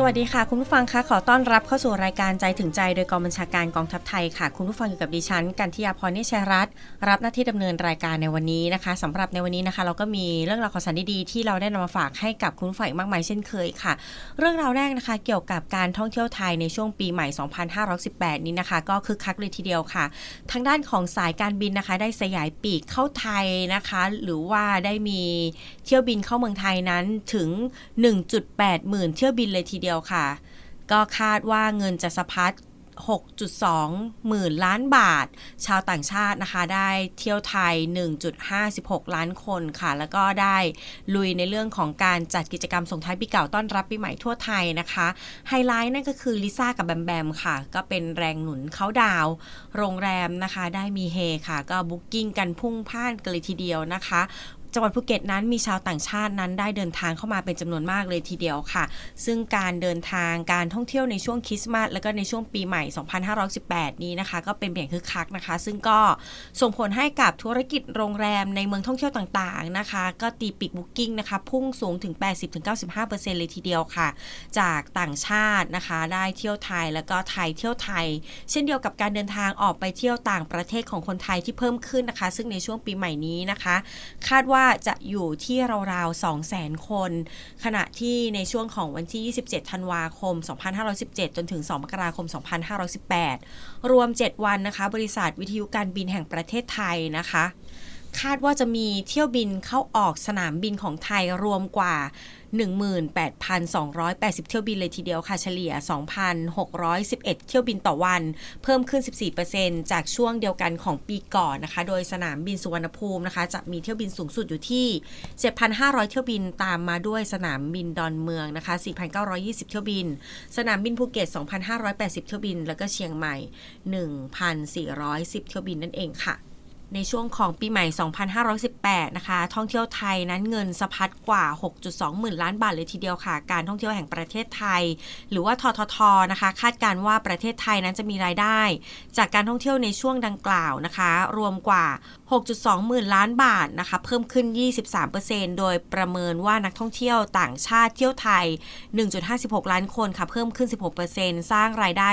สวัสดีค่ะ คุณผู้ฟังคะขอต้อนรับเข้าสู่รายการใจถึงใจโดยกองบัญชาการกองทัพไทยค่ะ คุณผู้ฟังอยู่กับดิฉันกันทิยาพรนิชัยรัตน์รับหน้าที่ดำเนินรายการในวันนี้นะคะสำหรับในวันนี้นะคะ เราก็มีเรื่องราวข่าวสารดีๆที่เราได้นำมาฝากให้กับคุณผู้ฟังมากมายเช่นเคยค่ะ เรื่องราวแรกนะคะ เกี่ยวกับการท่องเที่ยวไทยในช่วงปีใหม่ 2518 นี้นะคะ ก็คึกคักเลยทีเดียวค่ะ ทางด้านของสายการบินนะคะ ได้สยายปีกเข้าไทยนะคะ หรือว่าได้มีเที่ยวบินเข้าเมืองไทยนั้นถึง 1.8 หมื่นเที่ยวบินเลยทีเดียวค่ะ ก็คาดว่าเงินจะสะพัด 6.2 หมื่นล้านบาท ชาวต่างชาตินะคะได้เที่ยวไทย 1.56 ล้านคนค่ะ แล้วก็ได้ลุยในเรื่องของการจัดกิจกรรมส่งท้ายปีเก่าต้อนรับปีใหม่ทั่วไทยนะคะ ไฮไลท์นั่นก็คือลิซ่ากับแบมแบมค่ะ ก็เป็นแรงหนุนเขาดาว โรงแรมนะคะได้มีเฮค่ะ ก็บุ๊กกิ้งกันพุ่งพ่านกันเลยทีเดียวนะคะ จังหวัดภูเก็ตนั้นมีชาวต่างชาตินั้นได้เดินทางเข้ามาเป็นจำนวนมากเลยทีเดียวค่ะ ซึ่งการเดินทางการท่องเที่ยวในช่วงคริสต์มาสแล้วก็ในช่วงปีใหม่ 2518 นี้นะคะ ก็เป็นอย่างคึกคักนะคะ ซึ่งก็ส่งผลให้กับธุรกิจโรงแรมในเมืองท่องเที่ยวต่างๆนะคะ ก็ตีปิกบุ๊กิ้งนะคะ พุ่งสูงถึง 80-95%เลยทีเดียวค่ะ จากต่างชาตินะคะ ได้เที่ยวไทยแล้วก็ไทยเที่ยวไทย เช่นเดียวกับการเดินทางออกไปเที่ยวต่างประเทศของคนไทยที่เพิ่มขึ้นนะคะ ซึ่งในช่วงปีใหม่นี้นะคะ คาดว่าจะอยู่ที่ราวๆ 200,000 คน ขณะที่ในช่วงของวันที่ 27 ธันวาคม 2517 จนถึง 2 มกราคม 2518 รวม 7 วันนะคะ บริษัทวิทยุการบินแห่งประเทศไทยนะคะ คาดว่าจะมีเที่ยวบินเข้าออกสนามบินของไทยรวมกว่า 18,280 เที่ยวบินเลยทีเดียวค่ะเฉลี่ย 2,611 เที่ยวบินต่อวัน เพิ่มขึ้น 14%จากช่วงเดียวกันของปีก่อนนะคะ โดยสนามบินสุวรรณภูมินะคะ จะมีเที่ยวบินสูงสุดอยู่ที่ 7,500 เที่ยวบินตามมาด้วยสนามบินดอนเมืองนะคะ 4,920 เที่ยวบิน สนามบินภูเก็ต 2,580 เที่ยวบิน แล้วก็เชียงใหม่ 1,410 เที่ยวบินนั่นเองค่ะ ในช่วงของปีใหม่ 2518 นะคะ ท่องเที่ยวไทยนั้นเงินสะพัดกว่า 6.2 หมื่นล้านบาทเลยทีเดียวค่ะ การท่องเที่ยวแห่งประเทศไทย หรือว่าททท นะคะ คาดการว่าประเทศไทยนั้นจะมีรายได้ จากการท่องเที่ยวในช่วงดังกล่าวนะคะ รวมกว่า 6.2 หมื่นล้านบาทนะคะ เพิ่มขึ้น 23%โดยประเมินว่านักท่องเที่ยวต่างชาติเที่ยวไทย 1.56 ล้านคนค่ะ เพิ่มขึ้น 16%สร้างรายได้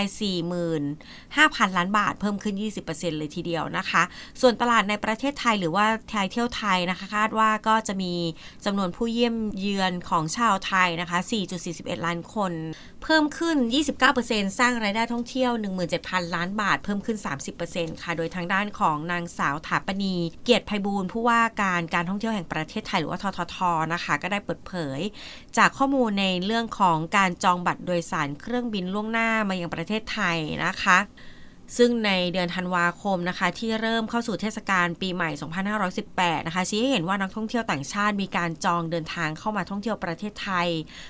45,000 ล้านบาท เพิ่มขึ้น 20%เลยทีเดียวนะคะ ส่วนตลาดในประเทศไทยหรือว่าไทยเที่ยวไทยนะคะคาดว่าก็จะมีจำนวนผู้เยี่ยมเยือนของชาวไทยนะคะ 4.41 ล้านคน เพิ่มขึ้น 29%สร้างรายได้ท่องเที่ยว 17,000 ล้านบาท เพิ่มขึ้น 30%ค่ะ โดยทางด้านของนางสาวถาปณีเกียรติไพบูลผู้ว่าการการท่องเที่ยวแห่งประเทศไทยหรือว่าทททนะคะ ก็ได้เปิดเผย จากข้อมูลในเรื่องของการจองบัตรโดยสารเครื่องบินล่วงหน้ามายังประเทศไทยนะคะ ซึ่งในเดือนธันวาคมนะคะที่เริ่มเข้าสู่เทศกาลปีใหม่ 2518 นะคะชี้ให้เห็นว่านักท่องเที่ยวต่างชาติมีการจองเดินทางเข้ามาท่องเที่ยวประเทศไทย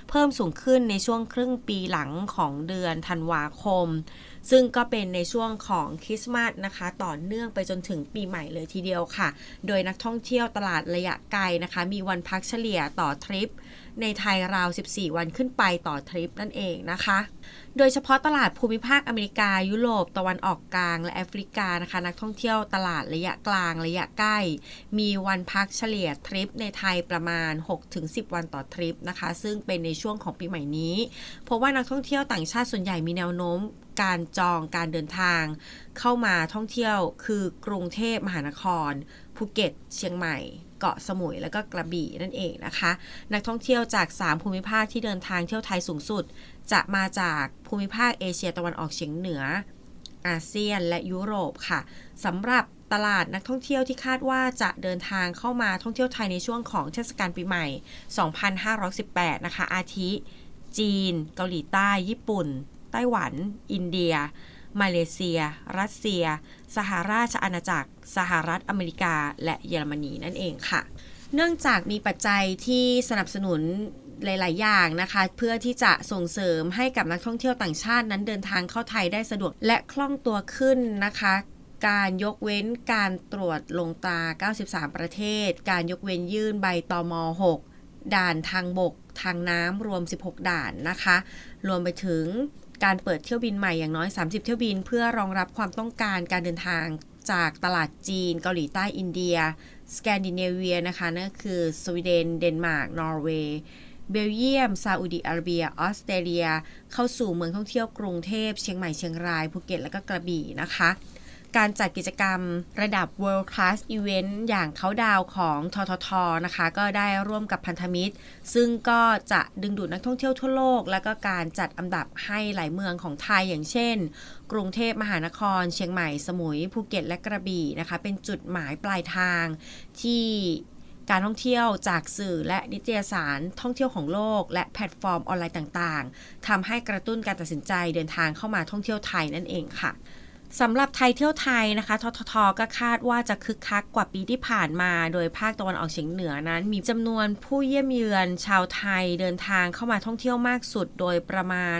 เพิ่มสูงขึ้นในช่วงครึ่งปีหลังของเดือนธันวาคม ซึ่งก็เป็นในช่วงของคริสต์มาสนะคะ ต่อเนื่องไปจนถึงปีใหม่เลยทีเดียวค่ะ โดยนักท่องเที่ยวตลาดระยะไกลนะคะ มีวันพักเฉลี่ยต่อทริป ในไทยราว 14 วันขึ้นไปต่อทริปนั่นเองนะคะ โดยเฉพาะตลาดภูมิภาคอเมริกา ยุโรป ตะวันออกกลาง และแอฟริกานะคะ นักท่องเที่ยวตลาดระยะกลางระยะใกล้ มีวันพักเฉลี่ยทริปในไทยประมาณ 6-10 วันต่อทริปนะคะ ซึ่งเป็นในช่วงของปีใหม่นี้เพราะว่านักท่องเที่ยวต่างชาติส่วนใหญ่มีแนวโน้มการจองการเดินทาง เข้ามาท่องเที่ยวคือกรุงเทพมหานคร ภูเก็ต เชียงใหม่ กาะสมุยและก็กระบี่นั่นเองนะคะ นักท่องเที่ยวจาก 3 ภูมิภาคที่เดินทางเที่ยวไทยสูงสุด จะมาจากภูมิภาคเอเชียตะวันออกเฉียงเหนือ อาเซียนและยุโรปค่ะสำหรับตลาดนักท่องเที่ยวที่คาดว่าจะเดินทางเข้ามาท่องเที่ยวไทยในช่วงของเทศกาลปีใหม่ 2518 นะคะ อาทิ จีน เกาหลีใต้ ญี่ปุ่น ไต้หวัน อินเดีย มาเลเซีย รัสเซีย สหราชอาณาจักร สหรัฐอเมริกา และเยอรมนีนั่นเองค่ะ เนื่องจากมีปัจจัยที่สนับสนุนหลาย ๆ อย่างนะคะ เพื่อที่จะส่งเสริมให้กับนักท่องเที่ยวต่างชาตินั้นเดินทางเข้าไทยได้สะดวกและคล่องตัวขึ้นนะคะการยกเว้นการตรวจลงตา 93 ประเทศ การยกเว้นยื่นใบตอม6 ด่านทางบก ทางน้ำรวม 16 ด่านนะคะ รวมไปถึง การเปิดเที่ยวบินใหม่อย่างน้อย 30 เที่ยวบิน เพื่อรองรับความต้องการการเดินทางจากตลาดจีน เกาหลีใต้อินเดีย สแกนดิเนเวียนะคะนั่นคือสวีเดน เดนมาร์ก นอร์เวย์ เบลเยียม ซาอุดิอาระเบีย ออสเตรเลีย เข้าสู่เมืองท่องเที่ยวกรุงเทพ เชียงใหม่ เชียงราย ภูเก็ต และก็กระบี่นะคะ การจัดกิจกรรมระดับ World Class Event อย่างเขาดาวของทททนะคะ ก็ได้ร่วมกับพันธมิตร ซึ่งก็จะดึงดูดนักท่องเที่ยวทั่วโลก แล้วก็การจัดอันดับให้หลายเมืองของไทยอย่างเช่น กรุงเทพมหานคร เชียงใหม่สมุยภูเก็ตและกระบี่นะคะ เป็นจุดหมายปลายทางที่การท่องเที่ยวจากสื่อและนิตยสารท่องเที่ยวของโลก และแพลตฟอร์มออนไลน์ต่างๆทำให้กระตุ้นการตัดสินใจเดินทางเข้ามาท่องเที่ยวไทยนั่นเองค่ะ สำหรับไทยเที่ยวไทยนะคะ ททท ก็คาดว่าจะคึกคักกว่าปีที่ผ่านมา โดยภาคตะวันออกเฉียงเหนือนั้น มีจำนวนผู้เยี่ยมเยือนชาวไทยเดินทางเข้ามาท่องเที่ยวมากสุด โดยประมาณ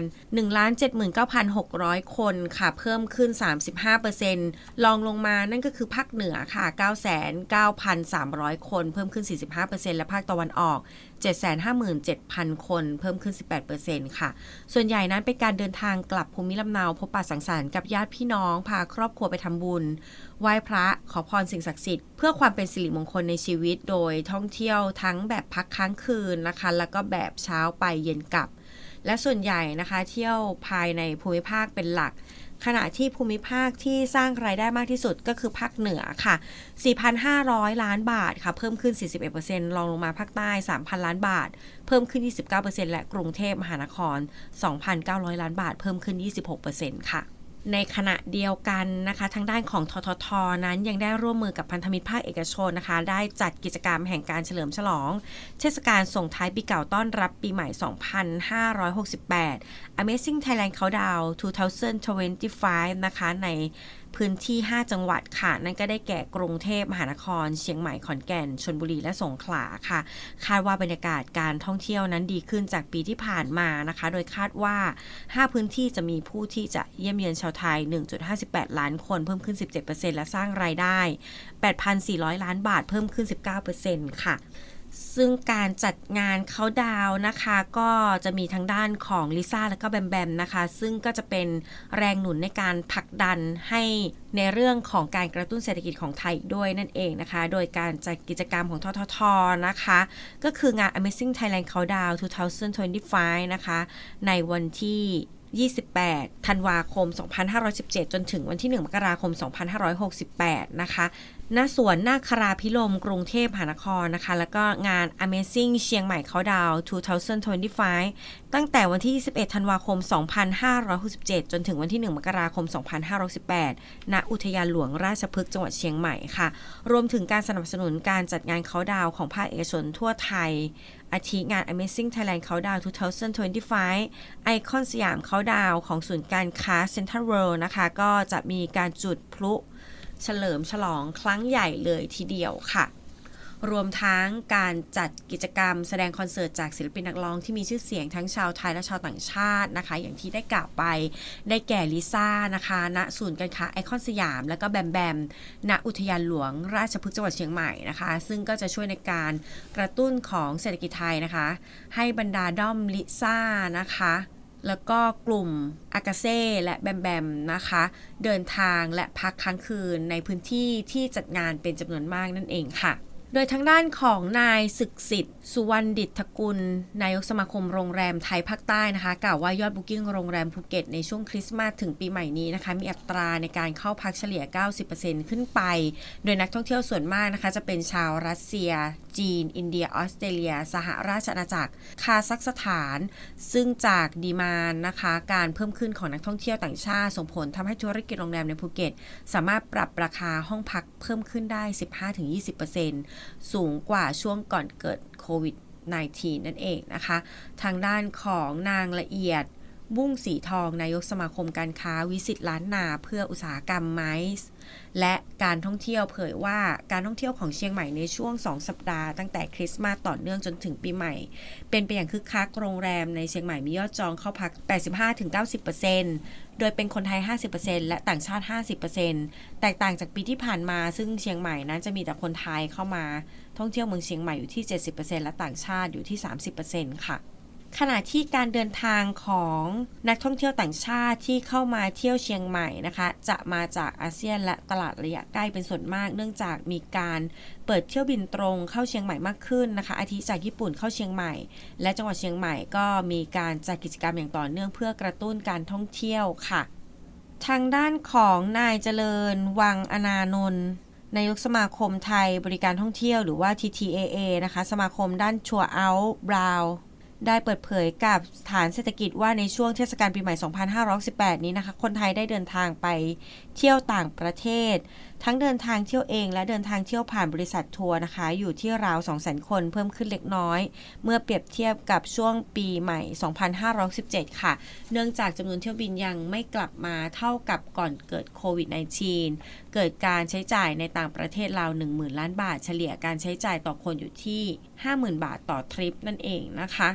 179,600 คนค่ะ เพิ่มขึ้น 35%ลองลงมานั่นก็คือภาคเหนือค่ะ 9,9,300 คน เพิ่มขึ้น 45%และภาคตะวันออก 757,000 คน เพิ่มขึ้น 18%ค่ะ ส่วนใหญ่นั้นเป็นการเดินทางกลับภูมิลำเนาพบปะสังสรรค์กับญาติพี่น้ององพาครอบครัวไปทำบุญ ไหว้พระขอพรสิ่งศักดิ์สิทธิ์เพื่อความเป็นสิริมงคลในชีวิต โดยท่องเที่ยวทั้งแบบพักค้างคืนนะคะ แล้วก็แบบเช้าไปเย็นกลับ และส่วนใหญ่นะคะ เที่ยวภายในภูมิภาคเป็นหลักขณะที่ภูมิภาคที่สร้างรายได้มากที่สุดก็คือภาคเหนือค่ะ 4,500 ล้านบาทค่ะ เพิ่มขึ้น 41%รองลงมาภาคใต้ 3,000 ล้านบาท เพิ่มขึ้น 29%และกรุงเทพมหานคร 2,900 ล้านบาท เพิ่มขึ้น 26%ค่ะ ในขณะเดียวกันนะคะ ทางด้านของททท นั้นยังได้ร่วมมือกับพันธมิตรภาคเอกชนนะคะ ได้จัดกิจกรรมแห่งการเฉลิมฉลอง เทศกาลส่งท้ายปีเก่าต้อนรับปีใหม่ 2568 Amazing Thailand Countdown 2025 นะคะใน พื้นที่ 5 จังหวัดค่ะ นั่นก็ได้แก่กรุงเทพมหานคร เชียงใหม่ขอนแก่นชนบุรีและสงขลาค่ะ คาดว่าบรรยากาศการท่องเที่ยวนั้นดีขึ้นจากปีที่ผ่านมานะคะ โดยคาดว่า 5 พื้นที่จะมีผู้ที่จะเยี่ยมเยือนชาวไทย 1.58 ล้านคนเพิ่มขึ้น 17%และสร้างรายได้ 8,400 ล้านบาทเพิ่มขึ้น 19%ค่ะ ซึ่งการจัดงานเขาดาวนะคะก็จะมีทั้งด้านของลิซ่าและก็แบมแบมนะคะ ซึ่งก็จะเป็นแรงหนุนในการผลักดันให้ในเรื่องของการกระตุ้นเศรษฐกิจของไทยด้วยนั่นเองนะคะ โดยการจัดกิจกรรมของทททนะคะ ก็คืองาน Amazing Thailand Countdown 2025 นะคะ ในวันที่28 ธันวาคม 2517 จนถึงวันที่ 1 มกราคม 2568 นะคะ ณสวนนาคราพิลมกรุงเทพมหานครนะคะ แล้วก็งาน Amazing เชียงใหม่เขาดาว 2025 ตั้งแต่วันที่ 21 ธันวาคม 2567 จนถึงวันที่ 1 มกราคม 2518 ณ อุทยานหลวงราชพฤกษ์จังหวัดเชียงใหม่ค่ะ รวมถึงการสนับสนุนการจัดงานเขาดาวของภาคเอกชนทั่วไทย อาทิงาน Amazing Thailand Countdown 2025 ไอคอนสยามเขาดาวของศูนย์การค้า Central World นะคะ ก็จะมีการจุดพลุ เฉลิมฉลองครั้งใหญ่เลยทีเดียวค่ะ รวมทั้งการจัดกิจกรรมแสดงคอนเสิร์ตจากศิลปินนักร้องที่มีชื่อเสียงทั้งชาวไทยและชาวต่างชาตินะคะ อย่างที่ได้กล่าวไปได้แก่ลิซ่านะคะณศูนย์การค้าไอคอนสยาม แล้วก็แบมแบมณอุทยานหลวงราชพฤกษ์จังหวัดเชียงใหม่นะคะ ซึ่งก็จะช่วยในการกระตุ้นของเศรษฐกิจไทยนะคะ ให้บรรดาด้อมลิซ่านะคะ แล้วก็กลุ่มอากาเซ่และแบมแบมนะคะ เดินทางและพักค้างคืนในพื้นที่ที่จัดงานเป็นจำนวนมากนั่นเองค่ะ โดยทางด้านของนายศึกสิทธิ์ สุวรรณดิษฐกุล นายกสมาคมโรงแรมไทยภาคใต้นะคะ กล่าวว่ายอดบุ๊กิ้งโรงแรมภูเก็ตในช่วงคริสต์มาสถึงปีใหม่นี้นะคะ มีอัตราในการเข้าพักเฉลี่ย 90%ขึ้นไป โดยนักท่องเที่ยวส่วนมากนะคะ จะเป็นชาวรัสเซีย จีน อินเดีย ออสเตรเลีย สหราชอาณาจักร คาซัคสถาน ซึ่งจากดีมานนะคะ การเพิ่มขึ้นของนักท่องเที่ยวต่างชาติ ส่งผลทำให้ธุรกิจโรงแรมในภูเก็ต สามารถปรับราคาห้องพักเพิ่มขึ้นได้ 15-20%สูงกว่าช่วงก่อนเกิดโควิด -19 นั่นเองนะคะ ทางด้านของนางละเอียด บุ้งสีทองนายกสมาคมการค้าวิสิตล้านนาเพื่ออุตสาหกรรมไม้และการท่องเที่ยวเผยว่าการท่องเที่ยวของเชียงใหม่ในช่วง 2 สัปดาห์ตั้งแต่คริสต์มาสต่อเนื่องจนถึงปีใหม่ เป็นไปอย่างคึกคักโรงแรมในเชียงใหม่มียอดจองเข้าพัก 85-90%โดยเป็นคนไทย 50%และต่างชาติ 50%แตกต่างจากปีที่ผ่านมา ซึ่งเชียงใหม่นั้นจะมีแต่คนไทยเข้ามา ท่องเที่ยวเมืองเชียงใหม่อยู่ที่ 70%และต่างชาติอยู่ที่ 30%ค่ะ ขณะที่การเดินทางของนักท่องเที่ยวต่างชาติที่เข้ามาเที่ยวเชียงใหม่นะคะ จะมาจากอาเซียนและตลาดระยะใกล้เป็นส่วนมาก เนื่องจากมีการเปิดเที่ยวบินตรงเข้าเชียงใหม่มากขึ้นนะคะ อาทิจากญี่ปุ่นเข้าเชียงใหม่ และจังหวัดเชียงใหม่ก็มีการจัดกิจกรรมอย่างต่อเนื่องเพื่อกระตุ้นการท่องเที่ยวค่ะ ทางด้านของนายเจริญ วังอนานนท์นายกสมาคมไทยบริการท่องเที่ยวหรือว่า TTAA นะคะ สมาคมด้านชัวเอาบราว ได้เปิดเผยกับสถานเศรษฐกิจว่าในช่วงเทศกาลปีใหม่ 2518 นี้นะคะ คนไทยได้เดินทางไปเที่ยวต่างประเทศ ทั้งเดินทางเที่ยวเอง และเดินทางเที่ยวผ่านบริษัททัวร์นะคะ อยู่ที่ราว 200,000 คนเพิ่มขึ้นเล็กน้อย เมื่อเปรียบเทียบกับช่วงปีใหม่ 2517 ค่ะ เนื่องจากจำนวนเที่ยวบินยังไม่กลับมาเท่ากับก่อนเกิดโควิด -19 เกิดการใช้จ่ายในต่างประเทศราว 10,000 ล้านบาท เฉลี่ยการใช้จ่ายต่อคนอยู่ที่ 50,000 บาทต่อทริปนั่นเองนะคะ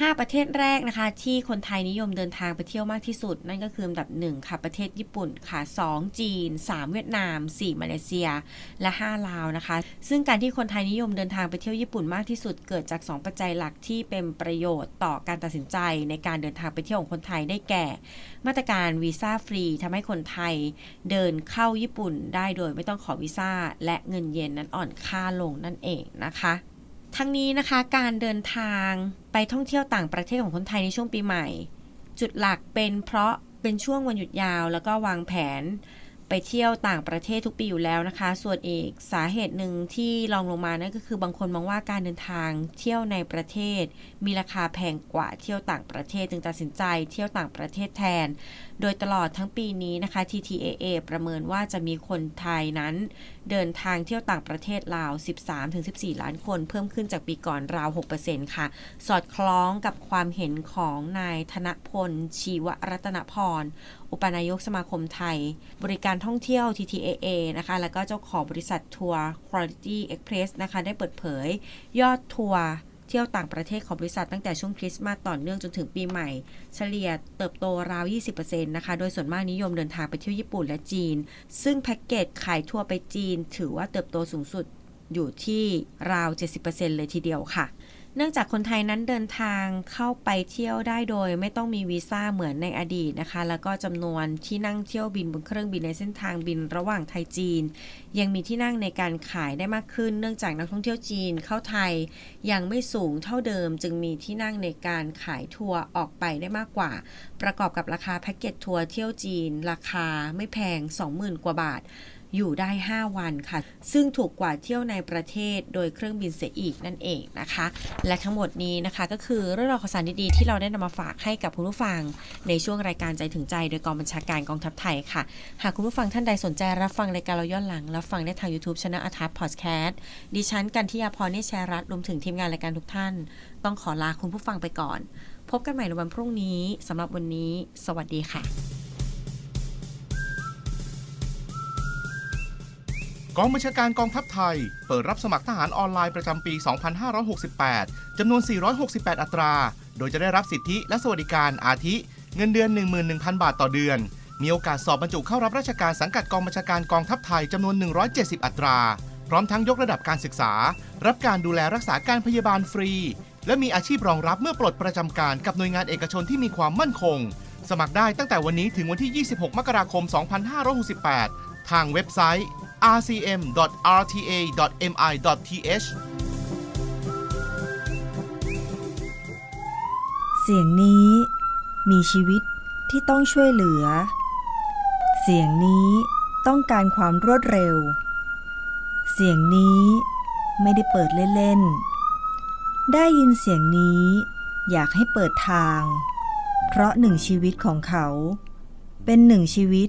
5 ประเทศแรกนะคะ ที่คนไทยนิยมเดินทางไปเที่ยวมากที่สุด นั่นก็คืออันดับ 1 ค่ะประเทศญี่ปุ่นค่ะ 2 จีน 3 เวียดนาม 4 มาเลเซีย และ 5 ลาวนะคะ ซึ่งการที่คนไทยนิยมเดินทางไปเที่ยวญี่ปุ่นมากที่สุด เกิดจาก 2 ปัจจัยหลักที่เป็นประโยชน์ต่อการตัดสินใจในการเดินทางไปเที่ยวของคนไทยได้แก่ มาตรการวีซ่าฟรีทำให้คนไทยเดินเข้าญี่ปุ่นได้โดยไม่ต้องขอวีซ่าและเงินเยนนั้นอ่อนค่าลงนั่นเองนะคะ ทั้งนี้นะคะการเดินทางไปท่องเที่ยวต่างประเทศของคนไทยในช่วงปีใหม่ จุดหลักเป็นเพราะเป็นช่วงวันหยุดยาว แล้วก็วางแผน ไปเที่ยวต่างประเทศทุกปีอยู่แล้วนะคะ ส่วนอีกสาเหตุหนึ่งที่รองลงมานั่นก็คือบางคนมองว่าการเดินทางเที่ยวในประเทศ มีราคาแพงกว่าเที่ยวต่างประเทศ จึงตัดสินใจเที่ยวต่างประเทศแทน โดยตลอดทั้งปีนี้นะคะ TTAA ประเมินว่าจะมีคนไทยนั้น เดินทางเที่ยวต่างประเทศราว 13-14 ล้านคน เพิ่มขึ้นจากปีก่อนราว 6%ค่ะ สอดคล้องกับความเห็นของนายธนพลชีวรัตนพร อุปนายกสมาคมไทย บริการท่องเที่ยว TTAA นะคะ แล้วก็เจ้าของบริษัททัวร์ Quality Express นะคะ ได้เปิดเผย ยอดทัวร์เที่ยวต่างประเทศของบริษัทตั้งแต่ช่วงคริสต์มาสต่อเนื่องจนถึงปีใหม่ เฉลี่ยเติบโตราว 20%นะคะ โดยส่วนมากนิยมเดินทางไปเที่ยวญี่ปุ่นและจีน ซึ่งแพ็กเกจขายทัวร์ไปจีน ถือว่าเติบโตสูงสุดอยู่ที่ราว 70%เลยทีเดียวค่ะ เนื่องจากคนไทยนั้นเดินทางเข้าไปเที่ยวได้โดย ไม่ต้องมีวีซ่าเหมือนในอดีตนะคะ แล้วก็จำนวนที่นั่งเที่ยวบินบนเครื่องบินในเส้นทางบินระหว่างไทยจีน ยังมีที่นั่งในการขายได้มากขึ้น เนื่องจากนักท่องเที่ยวจีนเข้าไทยยังไม่สูงเท่าเดิม จึงมีที่นั่งในการขายทัวร์ออกไปได้มากกว่า ประกอบกับราคาแพ็กเกจทัวร์เที่ยวจีน ราคาไม่แพง 20,000 กว่าบาท อยู่ได้ 5 วันค่ะ ซึ่งถูกกว่าเที่ยวในประเทศโดยเครื่องบินเสียอีกนั่นเองนะคะ และทั้งหมดนี้นะคะก็คือเรื่องราวข่าวสารดีๆที่เราได้นำมาฝากให้กับคุณผู้ฟัง ในช่วงรายการใจถึงใจ โดยกองบัญชาการกองทัพไทยค่ะ หากคุณผู้ฟังท่านใดสนใจรับฟังรายการเราย้อนหลังรับฟังได้ทาง YouTube Channel อาทัพพอดแคสต์ดิฉันกันทิยาพรนิชแชร์รัตน์รวมถึงทีมงานรายการทุกท่าน ต้องขอลาคุณผู้ฟังไปก่อน พบกันใหม่ในวันพรุ่งนี้สำหรับวันนี้ สวัสดีค่ะ กองบัญชาการกองทัพไทย เปิดรับสมัครทหารออนไลน์ประจำปี 2568 จำนวน 468 อัตรา โดยจะได้รับสิทธิและสวัสดิการอาทิ เงินเดือน 11,000 บาทต่อเดือน มีโอกาสสอบบรรจุเข้ารับราชการสังกัดกองบัญชาการกองทัพไทยจำนวน 170 อัตรา พร้อมทั้งยกระดับการศึกษา รับการดูแลรักษาการพยาบาลฟรี และมีอาชีพรองรับเมื่อปลดประจำการกับหน่วยงานเอกชนที่มีความมั่นคง สมัครได้ตั้งแต่วันนี้ถึงวันที่ 26 มกราคม 2568 ทางเว็บไซต์ rcm.rta.mi.th เสียงนี้มีชีวิตที่ต้องช่วยเหลือ เสียงนี้ต้องการความรวดเร็ว เสียงนี้ไม่ได้เปิดเล่นๆ ได้ยินเสียงนี้อยากให้เปิดทาง เพราะหนึ่งชีวิตของเขา เป็นหนึ่งชีวิต